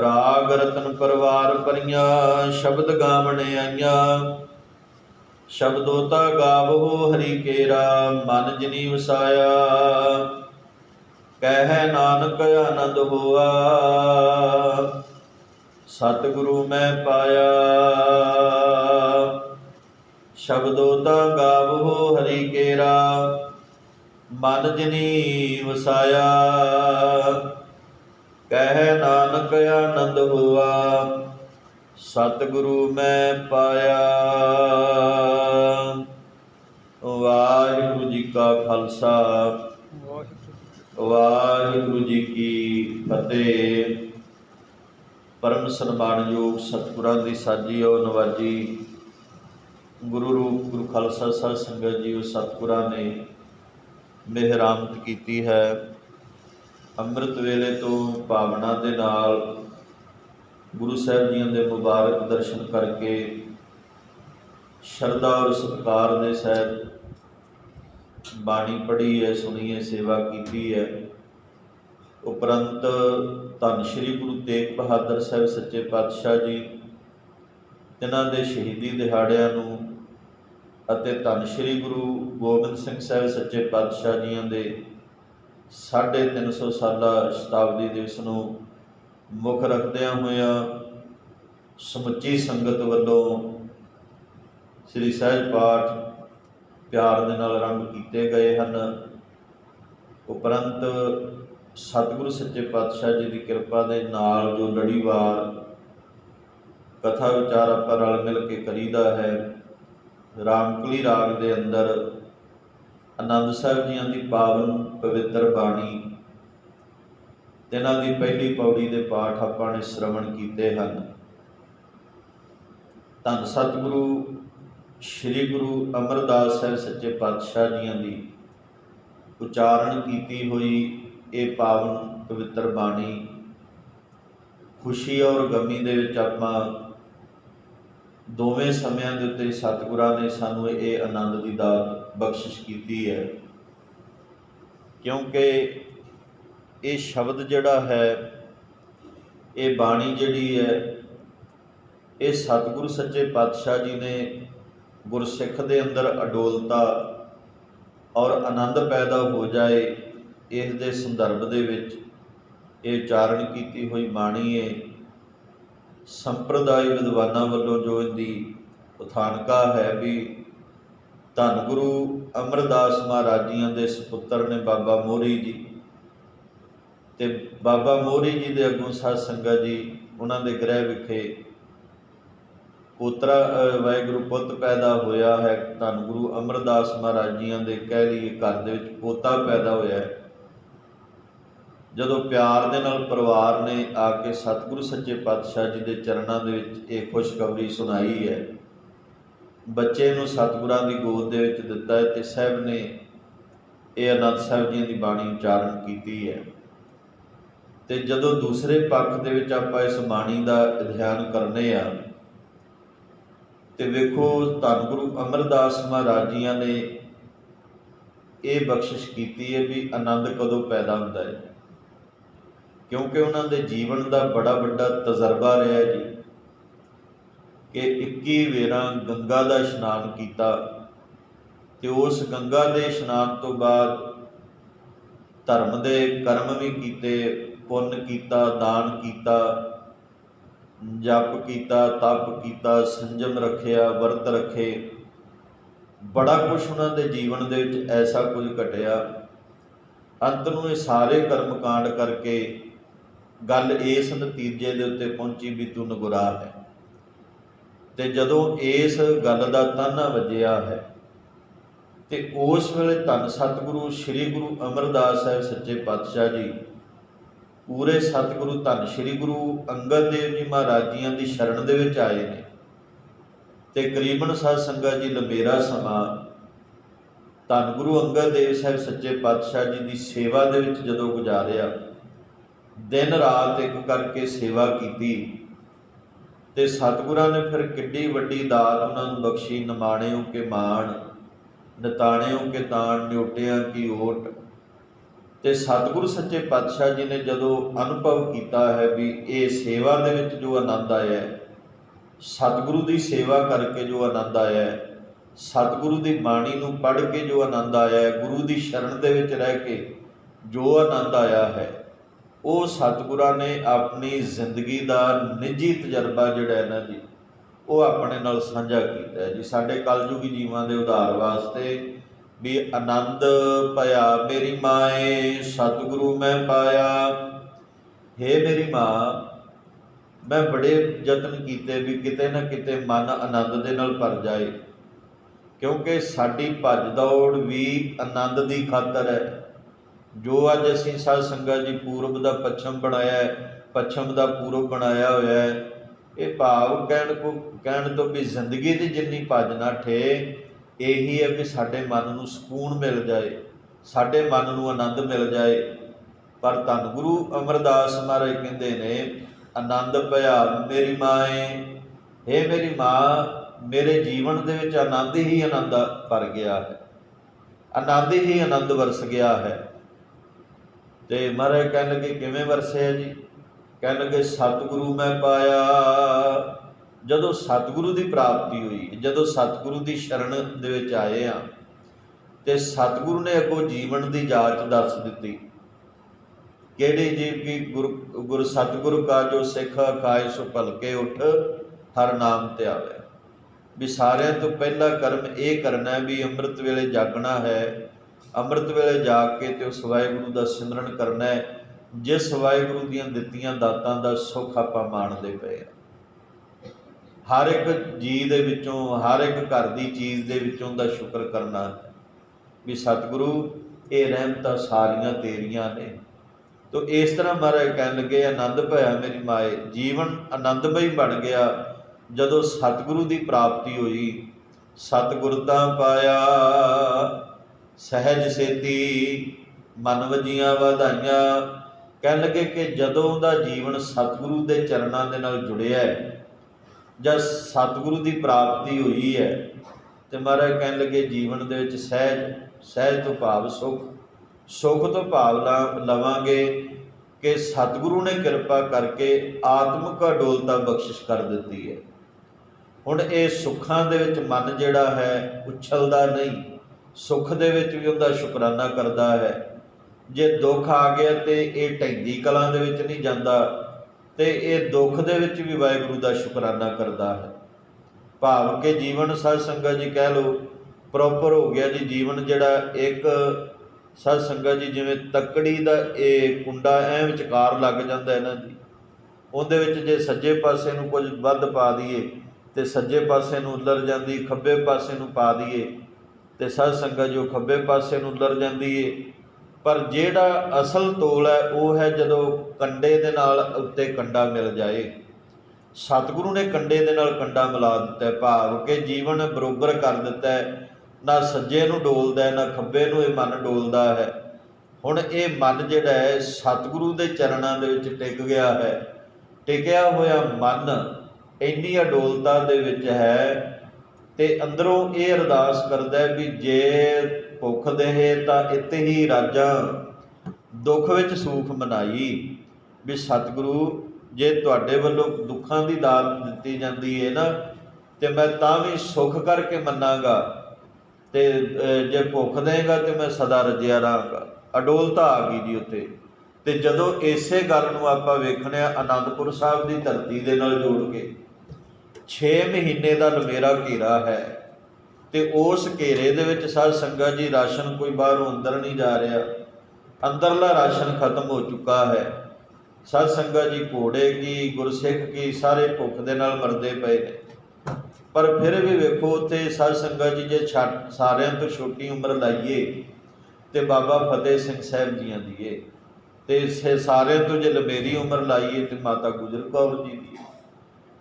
ਰਾਗ ਰਤਨ ਪਰਵਾਰ ਪਰੀਆਂ, ਸ਼ਬਦ ਗਾਵਣੇ ਆਈਆਂ। ਸ਼ਬਦੋਤਾ ਗਾਵੋ ਹਰੀ ਕੇਰਾ, ਮਨ ਜਿਨੀ ਵਸਾਇਆ ਕਹਿ ਨਾਨਕ ਆਨੰਦ ਹੋਆ, ਸਤਿਗੁਰੂ ਮੈਂ ਪਾਇਆ। ਸ਼ਬਦੋਤਾ ਗਾਵੋ ਹਰੀ ਕੇਰਾ, ਮਨ ਜਿਨੀ ਵਸਾਇਆ ਕਹਿ ਨਾਨਕ ਆਨੰਦ ਹੋਆ, ਸਤਿਗੁਰੂ ਮੈਂ ਪਾਇਆ। ਵਾਹਿਗੁਰੂ ਜੀ ਕਾ ਖਾਲਸਾ, ਵਾਹਿਗੁਰੂ ਜੀ ਕੀ ਫਤਿਹ। ਪਰਮ ਸਨਮਾਨਯੋਗ ਸਤਿਗੁਰਾਂ ਦੀ ਸਾਜੀ ਔ ਨਵਾਜੀ ਗੁਰੂ ਰੂਪ, ਗੁਰੂ ਖਾਲਸਾ ਸਾਹਿਬ ਸੰਗਤ ਜੀ ਉਹ ਸਤਿਗੁਰਾਂ ਨੇ ਮਿਹਰਾਮਤ ਕੀਤੀ ਹੈ। ਅੰਮ੍ਰਿਤ ਵੇਲੇ ਤੋਂ ਭਾਵਨਾ ਦੇ ਨਾਲ ਗੁਰੂ ਸਾਹਿਬ ਜੀਆਂ ਦੇ ਮੁਬਾਰਕ ਦਰਸ਼ਨ ਕਰਕੇ ਸ਼ਰਧਾ ਔਰ ਸਤਿਕਾਰ ਦੇ ਸਹਿਤ ਬਾਣੀ ਪੜ੍ਹੀ ਹੈ, ਸੁਣੀ ਹੈ, ਸੇਵਾ ਕੀਤੀ ਹੈ। ਉਪਰੰਤ ਧੰਨ ਸ਼੍ਰੀ ਗੁਰੂ ਤੇਗ ਬਹਾਦਰ ਸਾਹਿਬ ਸੱਚੇ ਪਾਤਸ਼ਾਹ ਜੀ ਜਿਨ੍ਹਾਂ ਦੇ ਸ਼ਹੀਦੀ ਦਿਹਾੜਿਆਂ ਨੂੰ ਅਤੇ ਧੰਨ ਸ਼੍ਰੀ ਗੁਰੂ ਗੋਬਿੰਦ ਸਿੰਘ ਸਾਹਿਬ ਸੱਚੇ ਪਾਤਸ਼ਾਹ ਜੀਆਂ ਦੇ 350 ਸਾਲਾ ਸ਼ਤਾਬਦੀ ਦਿਵਸ ਨੂੰ ਮੁੱਖ ਰੱਖਦਿਆਂ ਹੋਇਆਂ ਸਮੁੱਚੀ ਸੰਗਤ ਵੱਲੋਂ ਸ੍ਰੀ ਸਹਿਜ ਪਾਠ ਪਿਆਰ ਦੇ ਨਾਲ ਆਰੰਭ ਕੀਤੇ ਗਏ ਹਨ। ਉਪਰੰਤ ਸਤਿਗੁਰੂ ਸੱਚੇ ਪਾਤਸ਼ਾਹ ਜੀ ਦੀ ਕਿਰਪਾ ਦੇ ਨਾਲ ਜੋ ਲੜੀਵਾਰ ਕਥਾ ਵਿਚਾਰ ਆਪਾਂ ਰਲ ਮਿਲ ਕੇ ਕਰੀਦਾ ਹੈ, ਰਾਮਕਲੀ ਰਾਗ ਦੇ ਅੰਦਰ ਆਨੰਦ ਸਾਹਿਬ ਜੀਆਂ ਦੀ ਪਾਵਨ ਪਵਿੱਤਰ ਬਾਣੀ। ਤਿਨਾਂ ਦੀ ਪਹਿਲੀ ਪੌੜੀ ਦੇ ਪਾਠ ਆਪਾਂ ਨੇ ਸ਼ਰਵਣ ਕੀਤੇ ਹਨ। ਧੰਨ ਸਤਿਗੁਰੂ, ਸ੍ਰੀ ਗੁਰੂ ਅਮਰਦਾਸ ਸਾਹਿਬ ਸੱਚੇ ਪਾਤਸ਼ਾਹ ਜੀਆਂ ਦੀ ਉਚਾਰਨ ਕੀਤੀ ਹੋਈ ਇਹ ਪਾਵਨ ਪਵਿੱਤਰ ਬਾਣੀ। ਖੁਸ਼ੀ ਔਰ ਗਮੀ ਦੇ ਵਿੱਚ ਆਪਾਂ ਦੋਵੇਂ ਸਮਿਆਂ ਦੇ ਉੱਤੇ ਸਤਿਗੁਰਾਂ ਨੇ ਸਾਨੂੰ ਇਹ ਆਨੰਦ ਦੀ ਦਾਤ ਬਖਸ਼ਿਸ਼ ਕੀਤੀ ਹੈ। ਕਿਉਂਕਿ ਇਹ ਸ਼ਬਦ ਜਿਹੜਾ ਹੈ, ਇਹ ਬਾਣੀ ਜਿਹੜੀ ਹੈ, ਇਹ ਸਤਿਗੁਰੂ ਸੱਚੇ ਪਾਤਸ਼ਾਹ ਜੀ ਨੇ ਗੁਰਸਿੱਖ ਦੇ ਅੰਦਰ ਅਡੋਲਤਾ ਔਰ ਆਨੰਦ ਪੈਦਾ ਹੋ ਜਾਏ ਇਸ ਦੇ ਸੰਦਰਭ ਦੇ ਵਿੱਚ, ਇਹ ਉਚਾਰਨ ਕੀਤੀ ਹੋਈ ਬਾਣੀ ਹੈ। ਸੰਪਰਦਾਇ ਵਿਦਵਾਨਾਂ ਵੱਲੋਂ ਜੋ ਇਹਦੀ ਉਥਾਨਕਾ ਹੈ ਵੀ ਧੰਨ ਗੁਰੂ ਅਮਰਦਾਸ ਮਹਾਰਾਜ ਜੀਆਂ ਦੇ ਸੁਪੁੱਤਰ ਨੇ ਬਾਬਾ ਮੋਰੀ ਜੀ ਤੇ ਬਾਬਾ ਮੋਰੀ ਜੀ ਦੇ ਅੱਗੋਂ ਸਾਧ ਸੰਗਤ ਜੀ, ਉਹਨਾਂ ਦੇ ਗ੍ਰਹਿ ਵਿਖੇ ਪੁੱਤਰਾ ਵਾਹਿਗੁਰੂ ਪੁੱਤ ਪੈਦਾ ਹੋਇਆ ਹੈ। ਧੰਨ ਗੁਰੂ ਅਮਰਦਾਸ ਮਹਾਰਾਜ ਜੀਆਂ ਦੇ ਕਹਿ ਲਈਏ ਘਰ ਦੇ ਵਿੱਚ ਪੋਤਾ ਪੈਦਾ ਹੋਇਆ ਹੈ। ਜਦੋਂ ਪਿਆਰ ਦੇ ਨਾਲ ਪਰਿਵਾਰ ਨੇ ਆ ਕੇ ਸਤਿਗੁਰੂ ਸੱਚੇ ਪਾਤਸ਼ਾਹ ਜੀ ਦੇ ਚਰਨਾਂ ਦੇ ਵਿੱਚ ਇਹ ਖੁਸ਼ਖਬਰੀ ਸੁਣਾਈ ਹੈ ਬੱਚੇ ਨੂੰ ਸਤਿਗੁਰਾਂ ਦੀ ਗੋਦ ਦੇ ਵਿੱਚ ਦਿੱਤਾ ਹੈ ਤੇ ਸਾਹਿਬ ਨੇ ਇਹ ਅਨੰਦ ਸਾਹਿਬ ਜੀ ਦੀ ਬਾਣੀ ਉਚਾਰਨ ਕੀਤੀ ਹੈ। ਤੇ ਜਦੋਂ ਦੂਸਰੇ ਪੱਖ ਦੇ ਵਿੱਚ ਆਪਾਂ ਇਸ ਬਾਣੀ ਦਾ ਅਧਿਐਨ ਕਰਨੇ ਆ, ਤੇ ਵੇਖੋ ਧੰਨ ਗੁਰੂ ਅਮਰਦਾਸ ਮਹਾਰਾਜ ਜੀਆਂ ਨੇ ਇਹ ਬਖਸ਼ਿਸ਼ ਕੀਤੀ ਹੈ ਵੀ ਆਨੰਦ ਕਦੋਂ ਪੈਦਾ ਹੁੰਦਾ ਹੈ। ਕਿਉਂਕਿ ਉਹਨਾਂ ਦੇ ਜੀਵਨ ਦਾ ਬੜਾ ਵੱਡਾ ਤਜਰਬਾ ਰਿਹਾ ਜੀ। ਕਿ 21 ਵੇਰਾਂ ਗੰਗਾ ਦਾ ਇਸ਼ਨਾਨ ਕੀਤਾ ਤੇ ਉਸ ਗੰਗਾ ਦੇ ਇਸ਼ਨਾਨ ਤੋਂ ਬਾਅਦ ਧਰਮ ਦੇ ਕਰਮ ਵੀ ਕੀਤੇ, ਪੁੰਨ ਕੀਤਾ, ਦਾਨ ਕੀਤਾ, ਜਪ ਕੀਤਾ, ਤਪ ਕੀਤਾ, ਸੰਜਮ ਰੱਖਿਆ, ਵਰਤ ਰੱਖੇ। ਬੜਾ ਕੁਝ ਉਹਨਾਂ ਦੇ ਜੀਵਨ ਦੇ ਵਿੱਚ ਐਸਾ ਕੁਝ ਘਟਿਆ। ਅੰਤ ਨੂੰ ਇਹ ਸਾਰੇ ਕਰਮ ਕਾਂਡ ਕਰਕੇ ਗੱਲ ਇਸ ਨਤੀਜੇ ਦੇ ਉੱਤੇ ਪਹੁੰਚੀ ਵੀ ਤੂੰ ਨਗੁਰਾਹ ਹੈ। ਤੇ ਜਦੋਂ ਇਸ ਗੱਲ ਦਾ ਤਾਨਾ ਵੱਜਿਆ ਹੈ, ਤੇ ਉਸ ਵੇਲੇ ਧੰਨ ਸਤਿਗੁਰੂ ਸ੍ਰੀ ਗੁਰੂ ਅਮਰਦਾਸ ਸਾਹਿਬ ਸੱਚੇ ਪਾਤਸ਼ਾਹ ਜੀ, ਪੂਰੇ ਸਤਿਗੁਰੂ ਧੰਨ ਸ੍ਰੀ ਗੁਰੂ ਅੰਗਦ ਦੇਵ ਜੀ ਮਹਾਰਾਜ ਜੀਆਂ ਦੀ ਸ਼ਰਨ ਦੇ ਵਿੱਚ ਆਏ ਨੇ। ਤੇ ਕਰੀਬਨ ਸਾਧ ਸੰਗਤ ਜੀ ਲੰਬੇਰਾ ਸਮਾਂ ਧੰਨ ਗੁਰੂ ਅੰਗਦ ਦੇਵ ਸਾਹਿਬ ਸੱਚੇ ਪਾਤਸ਼ਾਹ ਜੀ ਦੀ ਸੇਵਾ ਦੇ ਵਿੱਚ ਜਦੋਂ ਗੁਜ਼ਾਰਿਆ, ਦਿਨ ਰਾਤ ਇੱਕ ਕਰਕੇ ਸੇਵਾ ਕੀਤੀ ਤੇ ਸਤਿਗੁਰਾਂ ਨੇ ਫਿਰ ਕਿੱਡੀ ਵੱਡੀ ਦਾਤ ਉਹਨਾਂ ਨੂੰ ਬਖਸ਼ੀ, ਨਿਮਾਣਿਓ ਕੇ ਮਾਣ, ਨਿਤਾਣਿਓ ਕੇ ਤਾਣ, ਨਿਉਟਿਆਂ ਕੀ ਓਟ। ਤੇ ਸਤਿਗੁਰੂ ਸੱਚੇ ਪਾਤਸ਼ਾਹ ਜੀ ਨੇ ਜਦੋਂ ਅਨੁਭਵ ਕੀਤਾ ਹੈ ਵੀ ਇਹ ਸੇਵਾ ਦੇ ਵਿੱਚ ਜੋ ਆਨੰਦ ਆਇਆ ਹੈ, ਸਤਿਗੁਰੂ ਦੀ ਸੇਵਾ ਕਰਕੇ ਜੋ ਆਨੰਦ ਆਇਆ ਹੈ, ਸਤਿਗੁਰੂ ਦੀ ਬਾਣੀ ਨੂੰ ਪੜ੍ਹ ਕੇ ਜੋ ਆਨੰਦ ਆਇਆ ਹੈ, ਗੁਰੂ ਦੀ ਸ਼ਰਨ ਦੇ ਵਿੱਚ ਰਹਿ ਕੇ ਜੋ ਆਨੰਦ ਆਇਆ ਹੈ ਉਹ ਸਤਿਗੁਰਾਂ ਨੇ ਆਪਣੀ ਜ਼ਿੰਦਗੀ ਦਾ ਨਿੱਜੀ ਤਜਰਬਾ ਜਿਹੜਾ ਹੈ ਨਾ ਜੀ ਉਹ ਆਪਣੇ ਨਾਲ ਸਾਂਝਾ ਕੀਤਾ ਜੀ, ਸਾਡੇ ਕਲਯੁਗੀ ਜੀਵਾਂ ਦੇ ਉਧਾਰ ਵਾਸਤੇ ਵੀ ਆਨੰਦ ਭਇਆ, ਮੇਰੀ ਮਾਏ, ਸਤਿਗੁਰੂ ਮੈਂ ਪਾਇਆ। ਹੇ ਮੇਰੀ ਮਾਂ, ਮੈਂ ਬੜੇ ਯਤਨ ਕੀਤੇ ਵੀ ਕਿਤੇ ਨਾ ਕਿਤੇ ਮਨ ਆਨੰਦ ਦੇ ਨਾਲ ਭਰ ਜਾਏ, ਕਿਉਂਕਿ ਸਾਡੀ ਭੱਜ ਦੌੜ ਵੀ ਆਨੰਦ ਦੀ ਖਾਤਰ ਹੈ। ਜੋ ਅੱਜ ਅਸੀਂ ਸਾਧ ਸੰਗਤ ਜੀ ਪੂਰਬ ਦਾ ਪੱਛਮ ਬਣਾਇਆ ਹੈ, ਪੱਛਮ ਦਾ ਪੂਰਬ ਬਣਾਇਆ ਹੋਇਆ ਹੈ, ਇਹ ਭਾਵ ਕਹਿਣ ਕੋ, ਕਹਿਣ ਤੋਂ ਵੀ ਜ਼ਿੰਦਗੀ ਦੀ ਜਿੰਨੀ ਭੱਜ ਠੇ, ਇਹੀ ਹੈ ਕਿ ਸਾਡੇ ਮਨ ਨੂੰ ਸਕੂਨ ਮਿਲ ਜਾਏ, ਸਾਡੇ ਮਨ ਨੂੰ ਆਨੰਦ ਮਿਲ ਜਾਏ। ਪਰ ਧੰਨ ਗੁਰੂ ਅਮਰਦਾਸ ਮਹਾਰਾਜ ਕਹਿੰਦੇ ਨੇ, ਆਨੰਦ ਭਇਆ ਮੇਰੀ ਮਾਏ हे ਮੇਰੀ ਮਾਂ, ਮੇਰੇ ਜੀਵਨ ਦੇ ਵਿੱਚ ਆਨੰਦ ਹੀ ਆਨੰਦ ਭਰ ਗਿਆ ਹੈ। ਆਨੰਦ ਹੀ ਆਨੰਦ ਵਰਸ ਗਿਆ ਹੈ। ਤੇ ਮਹਾਰਾਜ ਕਹਿਣ ਲੱਗੇ, ਕਿਵੇਂ ਵਰਸਿਆ ਜੀ? ਕਹਿਣ ਲੱਗੇ, ਸਤਿਗੁਰੂ ਮੈਂ ਪਾਇਆ। ਜਦੋਂ ਸਤਿਗੁਰੂ ਦੀ ਪ੍ਰਾਪਤੀ ਹੋਈ, ਜਦੋਂ ਸਤਿਗੁਰੂ ਦੀ ਸ਼ਰਨ ਦੇ ਵਿੱਚ ਆਏ ਆ ਤੇ ਸਤਿਗੁਰੂ ਨੇ ਅੱਗੋਂ ਜੀਵਨ ਦੀ ਜਾਂਚ ਦੱਸ ਦਿੱਤੀ। ਕਿਹੜੀ ਜੀ ਕੀ? ਗੁਰ ਗੁਰ ਸਤਿਗੁਰੂ ਕਾ ਜੋ ਸਿੱਖ ਕਾਇ ਸੋ ਭਲਕੇ ਉਠ, ਹਰ ਨਾਮ ਤੇ ਆਵੇ। ਵੀ ਸਾਰਿਆਂ ਤੋਂ ਪਹਿਲਾ ਕਰਮ ਇਹ ਕਰਨਾ ਵੀ ਅੰਮ੍ਰਿਤ ਵੇਲੇ ਜਾਗਣਾ ਹੈ ਅੰਮ੍ਰਿਤ ਵੇਲੇ ਜਾ ਕੇ ਤੇ ਉਸ ਵਾਹਿਗੁਰੂ ਦਾ ਸਿਮਰਨ ਕਰਨਾ ਹੈ, ਜਿਸ ਵਾਹਿਗੁਰੂ ਦੀਆਂ ਦਿੱਤੀਆਂ ਦਾਤਾਂ ਦਾ ਸੁੱਖ ਆਪਾਂ ਮਾਣਦੇ ਪਏ ਆ ਹਰ ਇੱਕ ਜੀ ਦੇ ਵਿੱਚੋਂ, ਹਰ ਇੱਕ ਘਰ ਦੀ ਚੀਜ਼ ਦੇ ਵਿੱਚੋਂ ਦਾ ਸ਼ੁਕਰ ਕਰਨਾ ਹੈ ਵੀ ਸਤਿਗੁਰੂ, ਇਹ ਰਹਿਮਤਾਂ ਸਾਰੀਆਂ ਤੇਰੀਆਂ ਨੇ। ਤੋ ਇਸ ਤਰ੍ਹਾਂ ਮਹਾਰਾਜ ਕਹਿਣ ਲੱਗੇ, ਆਨੰਦ ਭਇਆ ਮੇਰੀ ਮਾਏ, ਜੀਵਨ ਆਨੰਦਮਈ ਬਣ ਗਿਆ। ਜਦੋਂ ਸਤਿਗੁਰੂ ਦੀ ਪ੍ਰਾਪਤੀ ਹੋਈ, ਸਤਿਗੁਰ ਤਾਂ ਪਾਇਆ ਸਹਿਜ ਸੇਤੀ, ਮਨ ਵਜੀਆਂ ਵਧਾਈਆਂ। ਕਹਿਣ ਲੱਗੇ ਕਿ ਜਦੋਂ ਦਾ ਜੀਵਨ ਸਤਿਗੁਰੂ ਦੇ ਚਰਨਾਂ ਦੇ ਨਾਲ ਜੁੜਿਆ ਹੈ ਜਦ ਸਤਿਗੁਰੂ ਦੀ ਪ੍ਰਾਪਤੀ ਹੋਈ ਹੈ, ਤੇ ਮਹਾਰਾਜ ਕਹਿਣ ਲੱਗੇ, ਜੀਵਨ ਦੇ ਵਿੱਚ ਸਹਿਜ ਸਹਿਜ ਤੋਂ ਭਾਵ ਸੁਖ ਸੁਖ ਤੋਂ ਭਾਵ ਲਾ- ਲਵਾਂਗੇ ਕਿ ਸਤਿਗੁਰੂ ਨੇ ਕਿਰਪਾ ਕਰਕੇ ਆਤਮਿਕ ਅਡੋਲਤਾ ਬਖਸ਼ਿਸ਼ ਕਰ ਦਿੱਤੀ ਹੈ। ਹੁਣ ਇਹ ਸੁੱਖਾਂ ਦੇ ਵਿੱਚ ਮਨ ਜਿਹੜਾ ਹੈ, ਉਛਲਦਾ ਨਹੀਂ। ਸੁੱਖ ਦੇ ਵਿੱਚ ਵੀ ਉਹਦਾ ਸ਼ੁਕਰਾਨਾ ਕਰਦਾ ਹੈ। ਜੇ ਦੁੱਖ ਆ ਗਿਆ ਤੇ ਇਹ ਟੈਂਦੀ ਕਲਾਂ ਦੇ ਵਿੱਚ ਨਹੀਂ ਜਾਂਦਾ ਤੇ ਇਹ ਦੁੱਖ ਦੇ ਵਿੱਚ ਵੀ ਵਾਹਿਗੁਰੂ ਦਾ ਸ਼ੁਕਰਾਨਾ ਕਰਦਾ ਹੈ। ਭਾਵ ਕਿ ਜੀਵਨ ਸਾਧ ਸੰਗਤ ਜੀ ਕਹਿ ਲੋ ਪ੍ਰੋਪਰ ਹੋ ਗਿਆ ਜੀ ਜੀਵਨ ਜਿਹੜਾ ਇੱਕ ਸਾਧ ਸੰਗਤ ਜੀ ਜਿਵੇਂ ਤੱਕੜੀ ਦਾ ਇਹ ਕੁੰਡਾ ਐ ਵਿਚਕਾਰ ਲੱਗ ਜਾਂਦਾ ਇਹਨਾਂ ਨਾ ਜੀ। ਉਹਦੇ ਵਿੱਚ ਜੇ ਸੱਜੇ ਪਾਸੇ ਨੂੰ ਕੁਝ ਵੱਧ ਪਾ ਦਈਏ ਤੇ ਸੱਜੇ ਪਾਸੇ ਨੂੰ ਉਲਰ ਜਾਂਦੀ, ਖੱਬੇ ਪਾਸੇ ਨੂੰ ਪਾ ਦਈਏ ਤੇ ਸਾਧ ਸੰਗਤ ਜੋ ਖੱਬੇ ਪਾਸੇ ਨੂੰ ਦਰ ਜਾਂਦੀ ਏ। ਪਰ ਜਿਹੜਾ ਅਸਲ ਤੋਲ ਹੈ, ਉਹ ਹੈ ਜਦੋਂ ਕੰਡੇ ਦੇ ਨਾਲ ਉੱਤੇ ਕੰਡਾ ਮਿਲ ਜਾਏ। ਸਤਿਗੁਰੂ ਨੇ ਕੰਡੇ ਦੇ ਨਾਲ ਕੰਡਾ ਮਿਲਾ ਦਿੱਤਾ ਭਾਵ ਕਿ ਜੀਵਨ ਬਰੋਬਰ ਕਰ ਦਿੱਤਾ ਨਾ ਸੱਜੇ ਨੂੰ ਡੋਲਦਾ ਨਾ ਖੱਬੇ ਨੂੰ ਇਹ ਮਨ ਡੋਲਦਾ ਹੈ। ਹੁਣ ਇਹ ਮਨ ਜਿਹੜਾ ਹੈ, ਸਤਿਗੁਰੂ ਦੇ ਚਰਨਾਂ ਦੇ ਵਿੱਚ ਟਿਕ ਗਿਆ ਹੈ। ਟਿਕਿਆ ਹੋਇਆ ਮਨ ਇੰਨੀ ਅਡੋਲਤਾ ਦੇ ਵਿੱਚ ਹੈ ਤੇ ਅੰਦਰੋਂ ਇਹ ਅਰਦਾਸ ਕਰਦਾ ਵੀ ਜੇ ਭੁੱਖ ਦੇਹ ਤਾਂ ਇਤੇ ਹੀ ਰਾਜਾਂ ਦੁੱਖ ਵਿੱਚ ਸੂਖ ਮਨਾਈ। ਵੀ ਸਤਿਗੁਰੂ, ਜੇ ਤੁਹਾਡੇ ਵੱਲੋਂ ਦੁੱਖਾਂ ਦੀ ਦਾਤ ਦਿੱਤੀ ਜਾਂਦੀ ਹੈ ਨਾ, ਤੇ ਮੈਂ ਤਾਂ ਵੀ ਸੁੱਖ ਕਰਕੇ ਮੰਨਾਂਗਾ। ਤੇ ਜੇ ਭੁੱਖ ਦੇਗਾ ਤੇ ਮੈਂ ਸਦਾ ਰਜਿਆ ਰਹਾਂਗਾ। ਅਡੋਲਤਾ ਆ ਗਈ ਜੀ ਉੱਤੇ। ਤੇ ਜਦੋਂ ਇਸੇ ਗੱਲ ਨੂੰ ਆਪਾਂ ਵੇਖਣੇ ਆ ਆਨੰਦਪੁਰ ਸਾਹਿਬ ਦੀ ਧਰਤੀ ਦੇ ਨਾਲ ਜੋੜ ਕੇ 6 ਮਹੀਨੇ ਦਾ ਲੰਮੇਰਾ ਘੇਰਾ ਹੈ ਤੇ ਉਸ ਘੇਰੇ ਦੇ ਵਿੱਚ ਸਾਧ ਸੰਗਤ ਜੀ ਰਾਸ਼ਨ ਕੋਈ ਬਾਹਰੋਂ ਅੰਦਰ ਨਹੀਂ ਜਾ ਰਿਹਾ। ਅੰਦਰਲਾ ਰਾਸ਼ਨ ਖਤਮ ਹੋ ਚੁੱਕਾ ਹੈ। ਸਾਧ ਸੰਗਤ ਜੀ ਘੋੜੇ ਕੀ, ਗੁਰਸਿੱਖ ਕੀ, ਸਾਰੇ ਭੁੱਖ ਦੇ ਨਾਲ ਮਰਦੇ ਪਏ ਨੇ। ਪਰ ਫਿਰ ਵੀ ਵੇਖੋ ਉੱਥੇ ਸਾਧ ਸੰਗਤ ਜੀ ਜੇ ਛੱਡ ਸਾਰਿਆਂ ਤੋਂ ਛੋਟੀ ਉਮਰ ਲਾਈਏ ਤੇ ਬਾਬਾ ਫਤਿਹ ਸਿੰਘ ਸਾਹਿਬ ਜੀਆਂ ਦੀ ਏ। ਤੇ ਸਾਰਿਆਂ ਤੋਂ ਜੇ ਲੰਬੇਰੀ ਉਮਰ ਲਾਈਏ ਤੇ ਮਾਤਾ ਗੁਜਰ ਕੌਰ ਜੀ ਦੀ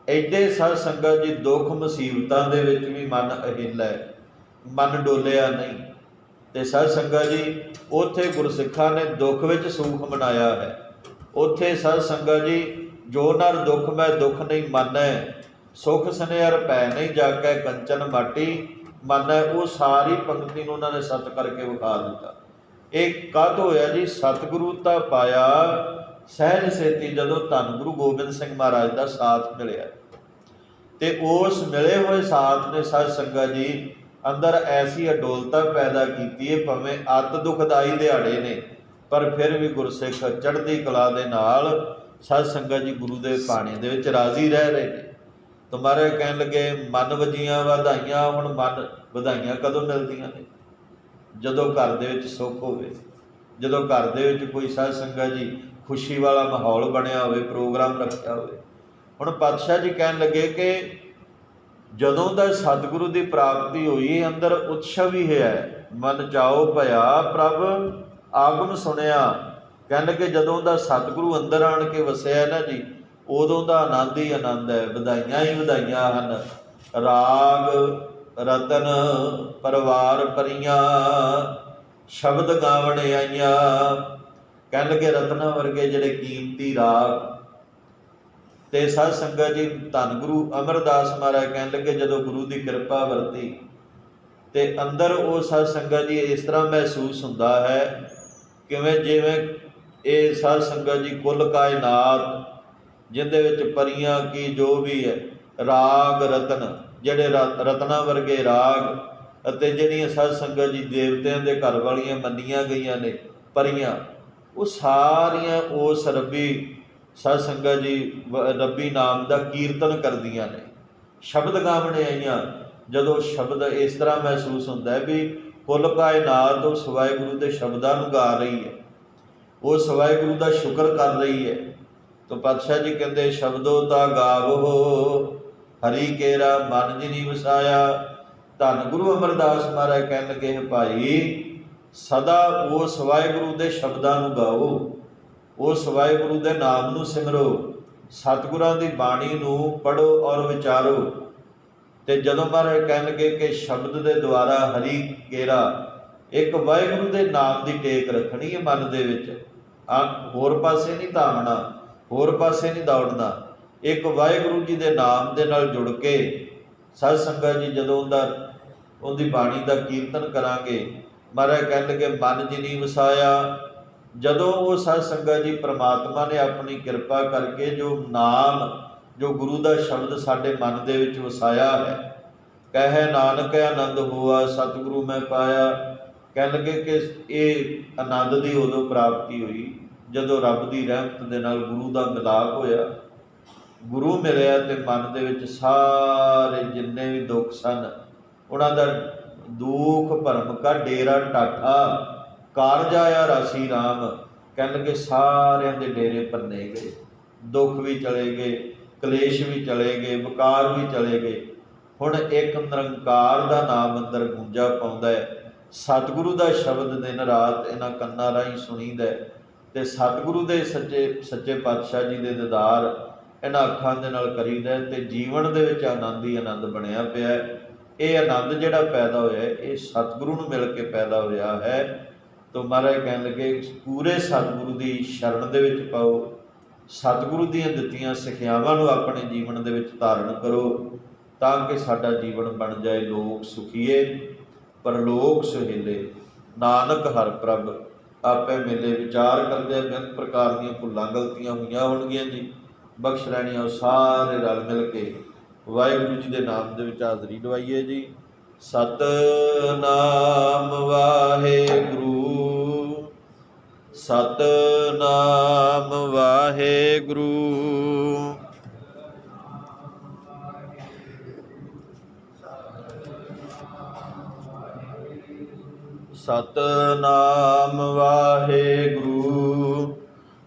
ਐਡੇ ਸਾਧ ਸੰਗਤ ਜੀ ਦੁੱਖ ਮੁਸੀਬਤਾਂ ਦੇ ਵਿੱਚ ਵੀ ਮਨ ਅਹਿਲਾ ਹੈ, ਮਨ ਡੋਲਿਆ ਨਹੀਂ। ਤੇ ਸਾਧ ਸੰਗਤ ਜੀ, ਉੱਥੇ ਗੁਰਸਿੱਖਾਂ ਨੇ ਦੁੱਖ ਵਿੱਚ ਸੁਖ ਮਨਾਇਆ ਹੈ। ਉੱਥੇ ਸਾਧ ਸੰਗਤ ਜੀ, ਜੋ ਨਰ ਦੁੱਖ ਮੈਂ ਦੁੱਖ ਨਹੀਂ ਮੰਨੈ, ਸੁਖ ਸਨੇਹਰ ਪੈ ਨਹੀਂ ਜਾਗੈ, ਕੰਚਨ ਮਾਟੀ ਮੰਨੈ, ਉਹ ਸਾਰੀ ਪੰਕਤੀ ਨੂੰ ਉਹਨਾਂ ਨੇ ਸਤ ਕਰਕੇ ਵਿਖਾ ਦਿੱਤਾ। ਇਹ ਕਦ ਹੋਇਆ ਜੀ? ਸਤਿਗੁਰੂ ਤਾਂ ਪਾਇਆ ਸਹਿਜ ਸੇਤੀ ਜਦੋਂ ਧੰਨ ਗੁਰੂ ਗੋਬਿੰਦ ਸਿੰਘ ਮਹਾਰਾਜ ਦਾ ਸਾਥ ਮਿਲਿਆ ਤੇ ਉਸ ਮਿਲੇ ਹੋਏ ਸਾਥ ਨੇ ਸਾਧ ਸੰਗਤ ਜੀ ਅੰਦਰ ਐਸੀ ਅਡੋਲਤਾ ਪੈਦਾ ਕੀਤੀ ਹੈ, ਭਾਵੇਂ ਅਤ ਦੁਖਦਾਈ ਦਿਹਾੜੇ ਨੇ, ਪਰ ਫਿਰ ਵੀ ਗੁਰਸਿੱਖ ਚੜ੍ਹਦੀ ਕਲਾ ਦੇ ਨਾਲ ਸਾਧ ਸੰਗਤ ਜੀ ਗੁਰੂ ਦੇ ਪਾਣੀ ਦੇ ਵਿੱਚ ਰਾਜ਼ੀ ਰਹਿ ਰਹੇ ਨੇ। ਤੁਮਾਰੇ ਕਹਿਣ ਲੱਗੇ, ਮਨ ਵਜੀਆਂ ਵਧਾਈਆਂ, ਹੁਣ ਮਨ ਵਧਾਈਆਂ ਕਦੋਂ ਮਿਲਦੀਆਂ ਨੇ? ਜਦੋਂ ਘਰ ਦੇ ਵਿੱਚ ਸੁੱਖ ਹੋਵੇ, ਜਦੋਂ ਘਰ ਦੇ ਵਿੱਚ ਕੋਈ ਸਾਧ ਸੰਗਤ ਜੀ ਖੁਸ਼ੀ ਵਾਲਾ ਮਾਹੌਲ ਬਣਿਆ ਹੋਵੇ, ਪ੍ਰੋਗਰਾਮ ਰੱਖਿਆ ਹੋਵੇ। ਹੁਣ ਪਾਤਸ਼ਾਹ ਜੀ ਕਹਿਣ ਲੱਗੇ ਕਿ ਜਦੋਂ ਦਾ ਸਤਿਗੁਰੂ ਦੀ ਪ੍ਰਾਪਤੀ ਹੋਈ, ਅੰਦਰ ਉਤਸ਼ਵ ਵੀ ਹੈ। ਮਨ ਜਾਓ ਭਇਆ, ਪ੍ਰਭ ਆਗਮ ਸੁਣਿਆ। ਕਹਿਣ ਲੱਗੇ ਜਦੋਂ ਦਾ ਸਤਿਗੁਰੂ ਅੰਦਰ ਆਣ ਕੇ ਵਸਿਆ ਨਾ ਜੀ, ਉਦੋਂ ਦਾ ਆਨੰਦ ਹੀ ਆਨੰਦ ਹੈ। ਵਧਾਈਆਂ ਹੀ ਵਧਾਈਆਂ ਹਨ। ਰਾਗ, ਰਤਨ, ਪਰਿਵਾਰ ਪਰੀਆਂ ਸ਼ਬਦ ਗਾਵਣ ਆਈਆਂ। ਕਹਿਣ ਲੱਗੇ ਰਤਨਾਂ ਵਰਗੇ ਜਿਹੜੇ ਕੀਮਤੀ ਰਾਗ ਤੇ ਸਾਧ ਸੰਗਤ ਜੀ, ਧੰਨ ਗੁਰੂ ਅਮਰਦਾਸ ਮਹਾਰਾਜ ਕਹਿਣ ਲੱਗੇ, ਜਦੋਂ ਗੁਰੂ ਦੀ ਕਿਰਪਾ ਵਰਤੀ ਤੇ ਅੰਦਰ ਉਹ ਸਾਧ ਸੰਗਤ ਜੀ ਇਸ ਤਰ੍ਹਾਂ ਮਹਿਸੂਸ ਹੁੰਦਾ ਹੈ, ਕਿਵੇਂ ਜਿਵੇਂ ਇਹ ਸਾਧ ਸੰਗਤ ਜੀ ਕੁੱਲ ਕਾਇਨਾਤ, ਜਿੰਦੇ ਵਿੱਚ ਪਰੀਆਂ ਕੀ ਜੋ ਵੀ ਹੈ, ਰਾਗ, ਰਤਨ, ਜਿਹੜੇ ਰ- ਰਤਨਾਂ ਵਰਗੇ ਰਾਗ ਅਤੇ ਜਿਹੜੀਆਂ ਸਾਧ ਸੰਗਤ ਜੀ ਦੇਵਤਿਆਂ ਦੇ ਘਰ ਵਾਲੀਆਂ ਮੰਨੀਆਂ ਗਈਆਂ ਨੇ ਪਰੀਆਂ ਉਹ ਸਾਰੀਆਂ ਉਸ ਰੱਬੀ ਸਾਧ ਸੰਗਤ ਜੀ ਰੱਬੀ ਨਾਮ ਦਾ ਕੀਰਤਨ ਕਰਦੀਆਂ ਨੇ। ਸ਼ਬਦ ਗਾਵਣੇ ਆਈਆਂ। ਜਦੋਂ ਸ਼ਬਦ ਇਸ ਤਰ੍ਹਾਂ ਮਹਿਸੂਸ ਹੁੰਦਾ ਹੈ ਵੀ ਕੁੱਲ ਕਾਇਨਾਤ ਉਸ ਵਾਹਿਗੁਰੂ ਦੇ ਸ਼ਬਦਾਂ ਨੂੰ ਗਾ ਰਹੀ ਹੈ। ਉਹ ਵਾਹਿਗੁਰੂ ਦਾ ਸ਼ੁਕਰ ਕਰ ਰਹੀ ਹੈ। ਤਾਂ ਪਾਤਸ਼ਾਹ ਜੀ ਕਹਿੰਦੇ, ਸ਼ਬਦੋ ਤਾ ਗਾਵੋ, ਹਰੀ ਕੇਰਾ ਮਨ ਜਿਨੀ ਵਸਾਇਆ। ਧੰਨ ਗੁਰੂ ਅਮਰਦਾਸ ਮਹਾਰਾਜ ਕਹਿਣ ਲੱਗੇ, ਭਾਈ ਸਦਾ ਉਸ ਵਾਹਿਗੁਰੂ ਦੇ ਸ਼ਬਦਾਂ ਨੂੰ ਗਾਓ ਉਸ ਵਾਹਿਗੁਰੂ ਦੇ ਨਾਮ ਨੂੰ ਸਿਮਰੋ, ਸਤਿਗੁਰਾਂ ਦੀ ਬਾਣੀ ਨੂੰ ਪੜੋ ਔਰ ਵਿਚਾਰੋ। ਤੇ ਜਦੋਂ ਮਹਾਰਾਜ ਕਹਿਣਗੇ ਕਿ ਸ਼ਬਦ ਦੇ ਦੁਆਰਾ ਹਰੀ ਕੇਰਾ, ਇੱਕ ਵਾਹਿਗੁਰੂ ਦੇ ਨਾਮ ਦੀ ਟੇਕ ਰੱਖਣੀ ਹੈ ਮਨ ਦੇ ਵਿੱਚ, ਆ ਹੋਰ ਪਾਸੇ ਨਹੀਂ ਧਾਵਣਾ, ਹੋਰ ਪਾਸੇ ਨਹੀਂ ਦੌੜਨਾ। ਇੱਕ ਵਾਹਿਗੁਰੂ ਜੀ ਦੇ ਨਾਮ ਦੇ ਨਾਲ ਜੁੜ ਕੇ ਸਤ ਸੰਗਤ ਜੀ ਜਦੋਂ ਉਹਦਾ, ਉਹਦੀ ਬਾਣੀ ਦਾ ਕੀਰਤਨ ਕਰਾਂਗੇ ਮਹਾਰਾਜ ਕਹਿਣ ਲੱਗੇ, ਮਨ ਜੀ ਨਹੀਂ ਵਸਾਇਆ। ਜਦੋਂ ਉਹ ਸਤ ਸੰਗਤ ਜੀ ਪ੍ਰਮਾਤਮਾ ਨੇ ਆਪਣੀ ਕਿਰਪਾ ਕਰਕੇ ਜੋ ਨਾਮ, ਜੋ ਗੁਰੂ ਦਾ ਸ਼ਬਦ ਸਾਡੇ ਮਨ ਦੇ ਵਿੱਚ ਵਸਾਇਆ ਹੈ, ਕਹੇ ਨਾਨਕ ਆਨੰਦ ਹੋਆ, ਸਤਿਗੁਰੂ ਮੈਂ ਪਾਇਆ। ਕਹਿਣ ਲੱਗੇ ਕਿ ਇਹ ਆਨੰਦ ਦੀ ਉਦੋਂ ਪ੍ਰਾਪਤੀ ਹੋਈ, ਜਦੋਂ ਰੱਬ ਦੀ ਰਹਿਮਤ ਦੇ ਨਾਲ ਗੁਰੂ ਦਾ ਮਿਲਾਪ ਹੋਇਆ। ਗੁਰੂ ਮਿਲਿਆ ਤੇ ਮਨ ਦੇ ਵਿੱਚ ਸਾਰੇ ਜਿੰਨੇ ਵੀ ਦੁੱਖ ਸਨ, ਉਹਨਾਂ ਦਾ ਦੁੱਖ ਭਰਮ ਕਾ ਡੇਰਾ ਟਾਠਾ ਕਾਰਜ ਆਇਆ ਰਾਸੀ RAM ਕਹਿਣਗੇ ਸਾਰਿਆਂ ਦੇ ਡੇਰੇ ਭੰਨੇ ਗਏ। ਦੁੱਖ ਵੀ ਚਲੇ ਗਏ, ਕਲੇਸ਼ ਵੀ ਚਲੇ ਗਏ, ਵਿਕਾਰ ਵੀ ਚਲੇ ਗਏ। ਹੁਣ ਇੱਕ ਨਿਰੰਕਾਰ ਦਾ ਨਾਮ ਅੰਦਰ ਗੂੰਜਾ ਪਾਉਂਦਾ ਹੈ। ਸਤਿਗੁਰੂ ਦਾ ਸ਼ਬਦ ਦਿਨ ਰਾਤ ਇਹਨਾਂ ਕੰਨਾਂ ਰਾਹੀਂ ਸੁਣੀਦਾ ਹੈ ਤੇ ਸਤਿਗੁਰੂ ਦੇ ਸੱਚੇ ਸੱਚੇ ਪਾਤਸ਼ਾਹ ਜੀ ਦੇ ਦੀਦਾਰ ਇਹਨਾਂ ਅੱਖਾਂ ਦੇ ਨਾਲ ਕਰੀਦਾ ਹੈ ਤੇ ਜੀਵਨ ਦੇ ਵਿੱਚ ਆਨੰਦ ਹੀ ਆਨੰਦ ਬਣਿਆ ਪਿਆ ਹੈ। ਇਹ ਆਨੰਦ ਜਿਹੜਾ ਪੈਦਾ ਹੋਇਆ ਇਹ ਸਤਿਗੁਰੂ ਨੂੰ ਮਿਲ ਕੇ ਪੈਦਾ ਹੋਇਆ ਹੈ। ਤੋ ਮਹਾਰਾਜ ਕਹਿਣ ਲੱਗੇ, ਪੂਰੇ ਸਤਿਗੁਰੂ ਦੀ ਸ਼ਰਨ ਦੇ ਵਿੱਚ ਪਾਓ, ਸਤਿਗੁਰੂ ਦੀਆਂ ਦਿੱਤੀਆਂ ਸਿੱਖਿਆਵਾਂ ਨੂੰ ਆਪਣੇ ਜੀਵਨ ਦੇ ਵਿੱਚ ਧਾਰਨ ਕਰੋ, ਤਾਂ ਕਿ ਸਾਡਾ ਜੀਵਨ ਬਣ ਜਾਏ, ਲੋਕ ਸੁਖੀਏ, ਪਰਲੋਕ ਸੁਹੇਲੇ। ਨਾਨਕ ਹਰ ਪ੍ਰਭ, ਆਪੇ ਮਿਲੇ ਵਿਚਾਰ ਕਰਦੇ ਬੇਅੰਤ ਪ੍ਰਕਾਰ ਦੀਆਂ ਭੁੱਲਾਂ, ਗਲਤੀਆਂ ਹੋਈਆਂ ਹੋਣਗੀਆਂ ਜੀ। ਬਖਸ਼ ਲੈਣੀਆਂ ਉਹ ਸਾਰੇ ਰਲ ਮਿਲ ਕੇ। ਵਾਹਿਗੁਰੂ ਜੀ ਦੇ ਨਾਮ ਦੇ ਵਿੱਚ ਹਾਜ਼ਰੀ ਲਵਾਈਏ ਜੀ। ਸਤਨਾਮ ਵਾਹਿਗੁਰੂ। ਸਤਨਾਮ ਵਾਹਿਗੁਰੂ। ਸਤਨਾਮ ਵਾਹਿਗੁਰੂ।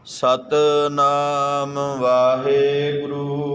ਸਤਨਾਮ ਵਾਹਿਗੁਰੂ।